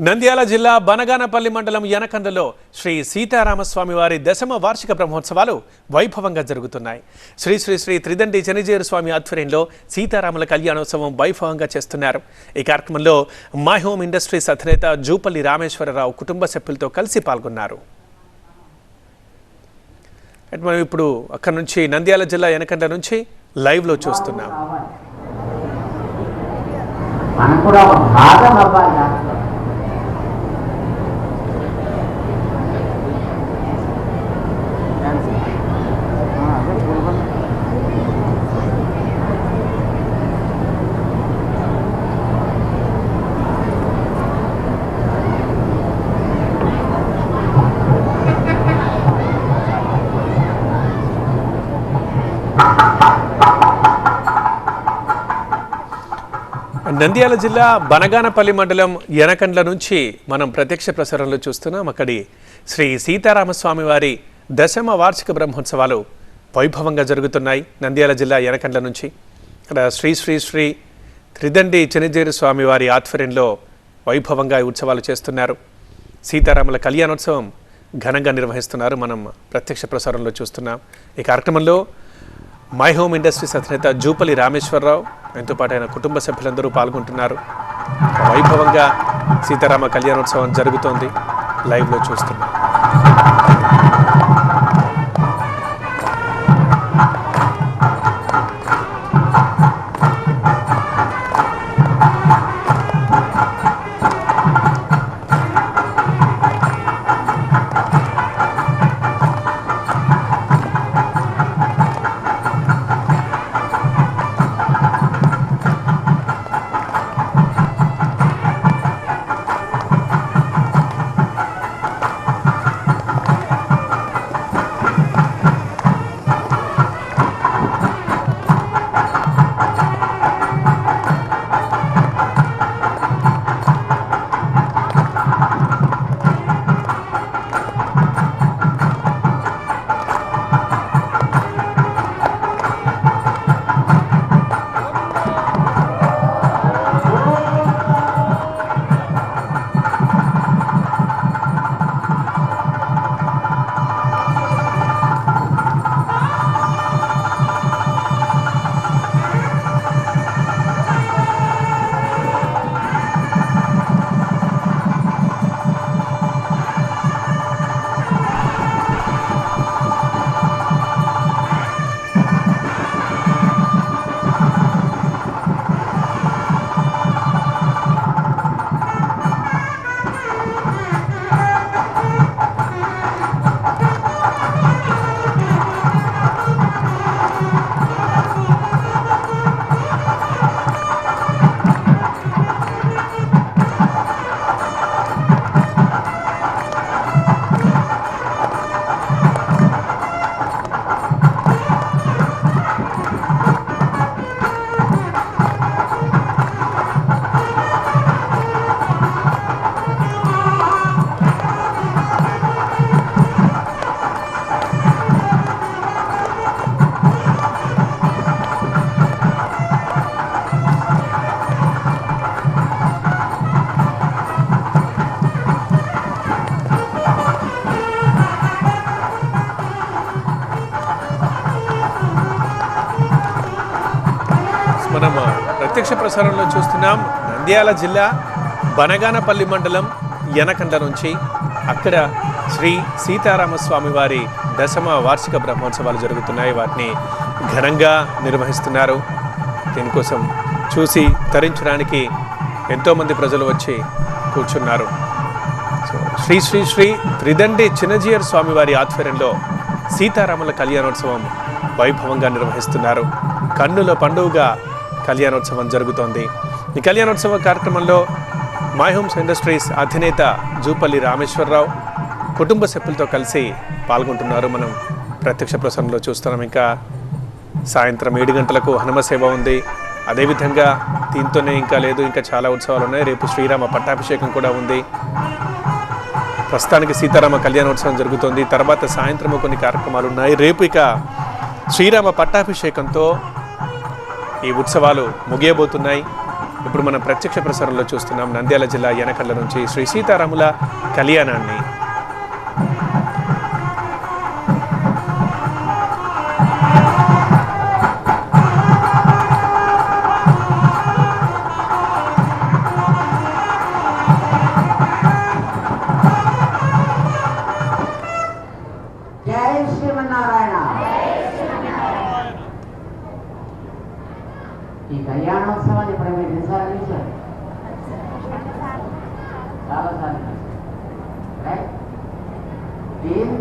నంద్యాల జిల్లా బనగానపల్లి మండలం యనకందలో శ్రీ సీతారామస్వామి వారి దశమ వార్షిక బ్రహ్మోత్సవాలు వైభవంగా జరుగుతున్నాయి. శ్రీ శ్రీ శ్రీ త్రిదండి చనిజేరు స్వామి ఆధ్వర్యంలో సీతారాముల కళ్యాణోత్సవం వైభవంగా చేస్తున్నారు. ఈ కార్యక్రమంలో మై హోమ్ ఇండస్ట్రీస్ అధినేత జూపల్లి రామేశ్వరరావు కుటుంబ సభ్యులతో కలిసి పాల్గొన్నారు. మనం ఇప్పుడు అక్కడ నుంచి నంద్యాల జిల్లా యనకండ నుంచి లైవ్లో చూస్తున్నాం. కూడా భాగం అవ్వాలి. నంద్యాల జిల్లా బనగానపల్లి మండలం యనకండ్ల నుంచి మనం ప్రత్యక్ష ప్రసారంలో చూస్తున్నాం. అక్కడి శ్రీ సీతారామస్వామి వారి దశమ వార్షిక బ్రహ్మోత్సవాలు వైభవంగా జరుగుతున్నాయి నంద్యాల జిల్లా యనకండ్ల నుంచి. అక్కడ శ్రీ శ్రీ శ్రీ త్రిదండి చెనిజేరు స్వామి వారి ఆధ్వర్యంలో వైభవంగా ఉత్సవాలు చేస్తున్నారు. సీతారాముల కళ్యాణోత్సవం ఘనంగా నిర్వహిస్తున్నారు మనం ప్రత్యక్ష ప్రసారంలో చూస్తున్నాం. ఈ కార్యక్రమంలో మై హోమ్ ఇండస్ట్రీస్ అధినేత జూపల్లి రామేశ్వరరావు ఆయనతో పాటు ఆయన కుటుంబ సభ్యులందరూ పాల్గొంటున్నారు. వైభవంగా సీతారామ కళ్యాణోత్సవం జరుగుతోంది. లైవ్లో చూస్తున్నాం. ప్రత్యక్ష ప్రసారంలో చూస్తున్నాం. నంద్యాల జిల్లా బనగానపల్లి మండలం యనకండ నుంచి అక్కడ శ్రీ సీతారామస్వామి వారి దశమ వార్షిక బ్రహ్మోత్సవాలు జరుగుతున్నాయి. వాటిని ఘనంగా నిర్వహిస్తున్నారు. దీనికోసం చూసి తరించడానికి ఎంతోమంది ప్రజలు వచ్చి కూర్చున్నారు. సో శ్రీ శ్రీ శ్రీ త్రిదండి చిన్నజీయర్ స్వామివారి ఆధ్వర్యంలో సీతారాముల కళ్యాణోత్సవం వైభవంగా నిర్వహిస్తున్నారు. కన్నుల పండుగగా కళ్యాణోత్సవం జరుగుతోంది. ఈ కళ్యాణోత్సవ కార్యక్రమంలో మై హోమ్స్ ఇండస్ట్రీస్ అధినేత జూపల్లి రామేశ్వరరావు కుటుంబ సభ్యులతో కలిసి పాల్గొంటున్నారు. మనం ప్రత్యక్ష ప్రసారంలో చూస్తున్నాం. ఇంకా సాయంత్రం ఏడు గంటలకు హనుమ సేవ ఉంది. అదేవిధంగా దీంతోనే ఇంకా లేదు ఇంకా చాలా ఉత్సవాలు ఉన్నాయి. రేపు శ్రీరామ పట్టాభిషేకం కూడా ఉంది. ప్రస్తుతానికి సీతారామ కళ్యాణోత్సవం జరుగుతోంది. తర్వాత సాయంత్రం కొన్ని కార్యక్రమాలు ఉన్నాయి. రేపు ఇక శ్రీరామ పట్టాభిషేకంతో ఈ ఉత్సవాలు ముగియబోతున్నాయి. ఇప్పుడు మనం ప్రత్యక్ష ప్రసారంలో చూస్తున్నాం నంద్యాల జిల్లా యనకళ్ళ నుంచి శ్రీ సీతారాముల కళ్యాణాన్ని.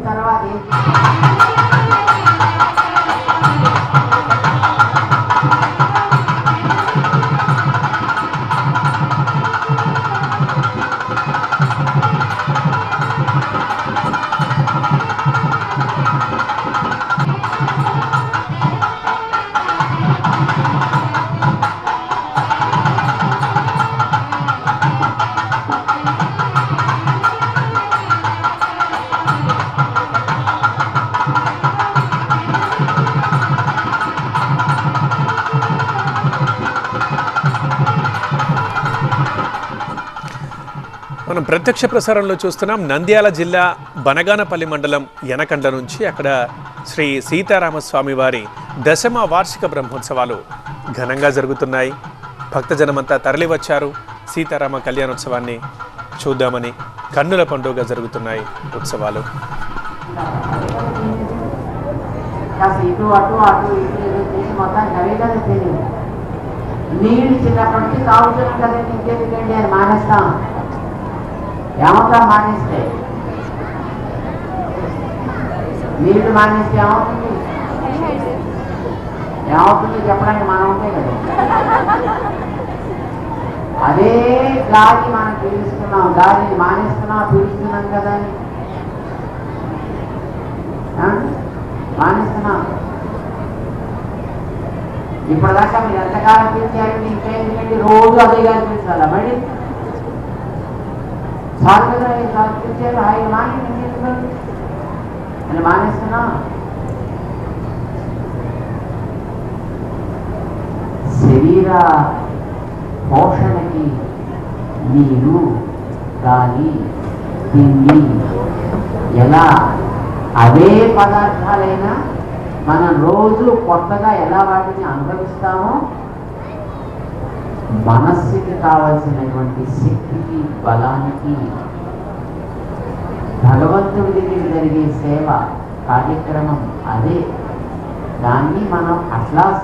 దీని తర్వాత మనం ప్రత్యక్ష ప్రసారంలో చూస్తున్నాం నంద్యాల జిల్లా బనగానపల్లి మండలం యనకండ్ల నుంచి అక్కడ శ్రీ సీతారామస్వామి వారి దశమ వార్షిక బ్రహ్మోత్సవాలు ఘనంగా జరుగుతున్నాయి. భక్తజనమంతా తరలివచ్చారు. సీతారామ కళ్యాణోత్సవాన్ని చూద్దామని కన్నుల పండుగ జరుగుతున్నాయి ఉత్సవాలు. మొత్తం నీళ్ళు చిన్నప్పటి నుంచి తాగుతున్నాం కదండి ఇంకెందుకండి అని మానేస్తాం. ఏమవుతా మానేస్తే? నీళ్ళు మానేస్తే ఏమవుతుంది? ఏమవుతుంది చెప్పడానికి మనం ఉంటే కదా. అదే గాలి మనం పిలుస్తున్నాం గాలిని మానేస్తున్నాం పిలుస్తున్నాం కదా అని. మానేస్తున్నాం. ఇప్పుడు ఇప్పటిదాకా మీరు ఎంతకాలం పెంచారండి ఇంకా ఎందుకంటే రోజు అదే గాలి పీల్చాలా మళ్ళీ? చాలు కదా ఈ చాలు పీల్చారు మాని అని శరీర పోషణకి నీరు గాలి తిండి ఎలా? అవే పదార్థాలైనా మనం రోజు కొత్తగా ఎలా వాటిని అనుభవిస్తామో? మనస్సుకి కావలసినటువంటి శక్తికి బలానికి. భగవంతుడి దగ్గర జరిగే సేవ కార్యక్రమం అదే. దాన్ని మనం అట్లా